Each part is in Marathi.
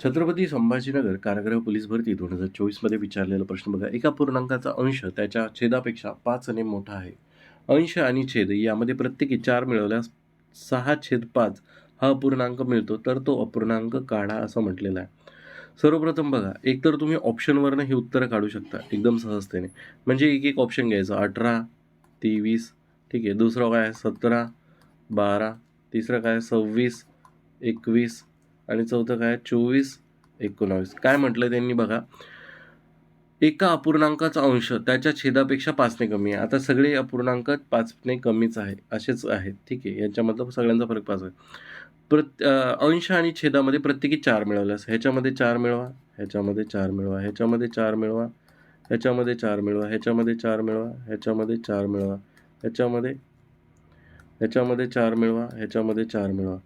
छत्रपती संभाजीनगर कारागृह पोलीस भरती दोन हजार चोवीसमध्ये विचारलेला प्रश्न बघा. एका पूर्णांकाचा अंश त्याच्या छेदापेक्षा पाचने मोठा आहे. अंश आणि छेद यामध्ये प्रत्येकी चार मिळवल्यास सहा छेद पाच हा अपूर्णांक मिळतो तर तो अपूर्णांक काढा असं म्हटलेलं आहे. सर्वप्रथम बघा एकतर तुम्ही ऑप्शनवरनं ही उत्तरं काढू शकता एकदम सहजतेने. म्हणजे एक एक ऑप्शन घ्यायचं. अठरा तेवीस ठीक आहे. दुसरं काय सतरा बारा तिसरं काय सव्वीस एकवीस आणि चौथं काय? चोवीस एकोणावीस. काय म्हटलं त्यांनी बघा? एका अपूर्णांकाचा अंश त्याच्या छेदापेक्षा पाचने कमी आहे. आता सगळे अपूर्णांक पाचने कमीच आहे. असेच आहेत. ठीक आहे. याच्यामधलं सगळ्यांचा फरक पाच आहे. प्रत अंश आणि छेदामध्ये प्रत्येकी चार मिळवल्यास ह्याच्यामध्ये चार मिळवा ह्याच्यामध्ये चार मिळवा ह्याच्यामध्ये चार मिळवा ह्याच्यामध्ये चार मिळवा ह्याच्यामध्ये चार मिळवा ह्याच्यामध्ये चार मिळवा ह्याच्यामध्ये ह्याच्यामध्ये चार मिळवा ह्याच्यामध्ये चार मिळवा.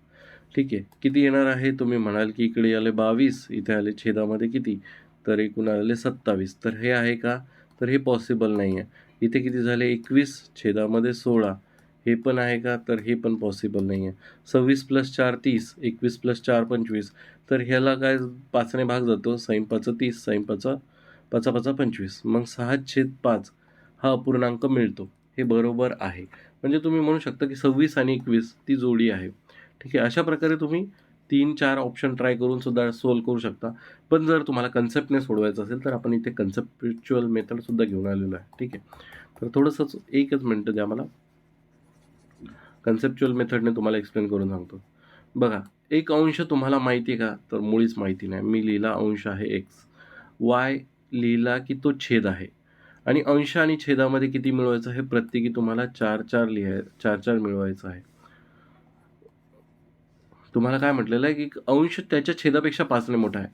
ठीक आहे. किती येणार आहे? तुम्ही म्हणाल की इकडे आले बावीस इथे आले छेदामध्ये किती? तर एकूण आले सत्तावीस. तर हे आहे का? तर हे पॉसिबल नाही आहे इथे किती झाले? एकवीस छेदामध्ये सोळा. हे पण आहे का? तर हे पण पॉसिबल नाही आहे सव्वीस प्लस चार तीस. एकवीस प्लस चार पंचवीस. तर ह्याला काय पाचने भाग जातो? सैन तीस. सैन पाचा पाचा पाचा पंचवीस. मग सहा छेद पाच. हा अपूर्णांक मिळतो. हे बरोबर आहे. म्हणजे तुम्ही म्हणू शकता की सव्वीस आणि एकवीस ती जोडी आहे. ठीक आहे अशा प्रकारे तुम्ही तीन चार ऑप्शन ट्राय करून सुद्धा सोल्व करू शकता. पण जर तुम्हाला कन्सेप्टने सोडवायचं असेल तर आपण इथे कन्सेप्च्युअल मेथडसुद्धा घेऊन आलेलो आहे. ठीक आहे? तर थोडंसंच एकच मिनटं द्या मला. कन्सेप्च्युअल मेथडने तुम्हाला एक्सप्लेन करून सांगतो. बघा एक अंश तुम्हाला माहिती आहे का? तर मुळीच माहिती नाही. मी लिहिला अंश आहे एक्स वाय लिहिला की तो छेद आहे. आणि अंश आणि छेदामध्ये किती मिळवायचं हे प्रत्येकी तुम्हाला चार चार लिहाय चार चार मिळवायचं आहे. तुम्हाला काय म्हटलेलं आहे की अंश त्याच्या छेदापेक्षा पाचने मोठा आहे.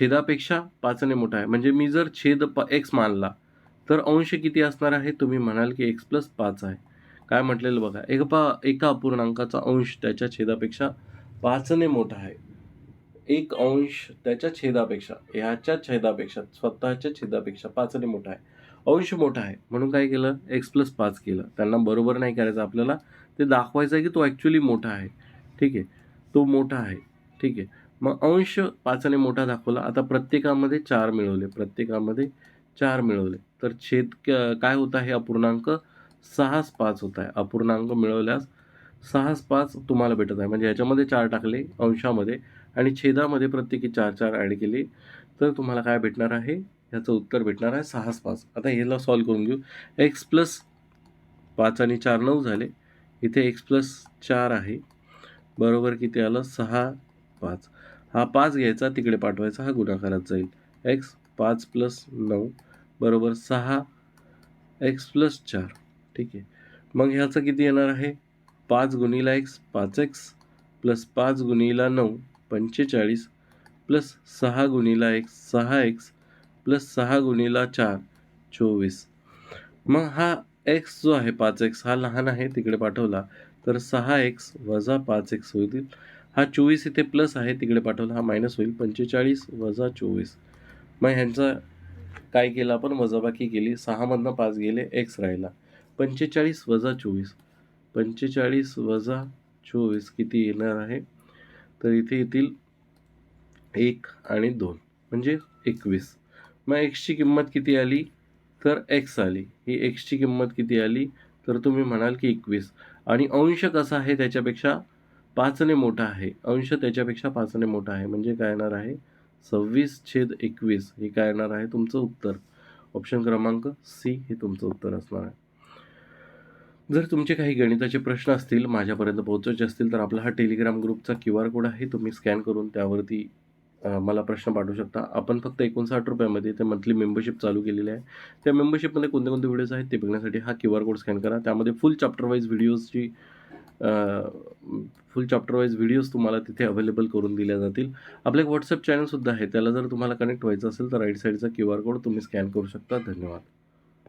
छेदापेक्षा पाचने मोठा आहे. म्हणजे मी जर छेद प एक्स मानला तर अंश किती असणार आहे? तुम्ही म्हणाल की एक्स प्लस पाच आहे. काय म्हटलेलं बघा एक पा एका अपूर्णांकाचा अंश त्याच्या छेदापेक्षा पाचने मोठा आहे. एक अंश त्याच्या छेदापेक्षा ह्याच्या छेदापेक्षा स्वतःच्या छेदापेक्षा पाचने मोठा आहे. अंश मोठा आहे. म्हणून काय केलं? एक्स प्लस पाच केलं. त्यांना बरोबर नाही करायचं आपल्याला. ते दाखवायचं आहे की तो ॲक्च्युली मोठा आहे. ठीक आहे? तो मोठा आहे. ठीक आहे. मग अंश पाचाने मोठा दाखवला. आता प्रत्येकामध्ये चार मिळवले. प्रत्येकामध्ये चार मिळवले. तर छेद क- काय होत आहे? अपूर्णांक सहाच पाच होत आहे. अपूर्णांक मिळवल्यास सहाच पाच तुम्हाला भेटत आहे. म्हणजे ह्याच्यामध्ये चार टाकले अंशामध्ये आणि छेदामध्ये प्रत्येकी चार चार ॲड केले. तर तुम्हाला काय भेटणार आहे? ह्याचं उत्तर भेटणार आहे सहाच पाच. आता ह्याला सॉल्व करून घेऊ. एक्स प्लस पाच आणि चार नऊ झाले. इथे एक्स प्लस चार आहे. बरोबर किती आलं सहा पाच. हा पाच घ्यायचा तिकडे पाठवायचा हा गुणाकारात जाईल. एक्स पाच प्लस नऊ बरोबर सहा. एक्स प्लस चार. ठीक आहे. मग ह्याचं किती येणार आहे? पाच गुणीला एक्स पाच एक्स प्लस पाच गुणीला नऊ पंचेचाळीस प्लस सहा गुणीला एक्स सहा एक्स प्लस सहा गुणीला चार चोवीस. मग हा एक्स जो आहे पाच एक्स हा लहान आहे तिकडे पाठवला. तर सहा एक्स वजा पाच एक्स होईल. हा चोवीस इथे प्लस आहे तिकडे पाठवला. हा मायनस होईल पंचेचाळीस वजा चोवीस. मग ह्यांचा काय केला आपण? वजाबाकी केली. सहामधनं पाच गेले एक्स राहिला. पंचेचाळीस वजा चोवीस. पंचेचाळीस वजा चोवीस किती येणार आहे? तर इथे येतील एक आणि दोन म्हणजे एकवीस. मग एक्सची किंमत किती आली? तर एक्स आली. ही एक्सची किंमत किती आली? तर तुम्ही म्हणाल की एकवीस. आणि अंश कसा आहे त्याच्यापेक्षा पाचने मोठा आहे. अंश त्याच्यापेक्षा पाचने मोठा आहे. म्हणजे काय येणार आहे? सव्वीस छेद एकवीस हे काय येणार आहे? तुमचं उत्तर. ऑप्शन क्रमांक सी हे तुमचं उत्तर असणार आहे. जर तुमचे काही गणिताचे प्रश्न असतील माझ्यापर्यंत पोहोचायचे असतील तर आपला हा टेलिग्राम ग्रुपचा क्यू आर कोड आहे. तुम्ही स्कॅन करून त्यावरती मला प्रश्न पाठवू शकता? आपण फक्त एकोणसाठ रुपयामध्ये ते मंथली मेंबरशिप चालू केलेली आहे. त्या मेंबरशिपमध्ये कोणते कोणते व्हिडिओज आहेत ते बघण्यासाठी हा क्यू आर कोड स्कॅन करा. त्यामध्ये फुल चॅप्टर वाईज व्हिडिओजची फुल चॅप्टर वाईज व्हिडिओज तुम्हाला तिथे अवेलेबल करून दिल्या जातील. आपलं एक व्हॉट्सअप चॅनलसुद्धा आहे. त्याला जर तुम्हाला कनेक्ट व्हायचं असेल तर राईट साईडचा क्यू आर कोड तुम्ही स्कॅन करू शकता. धन्यवाद.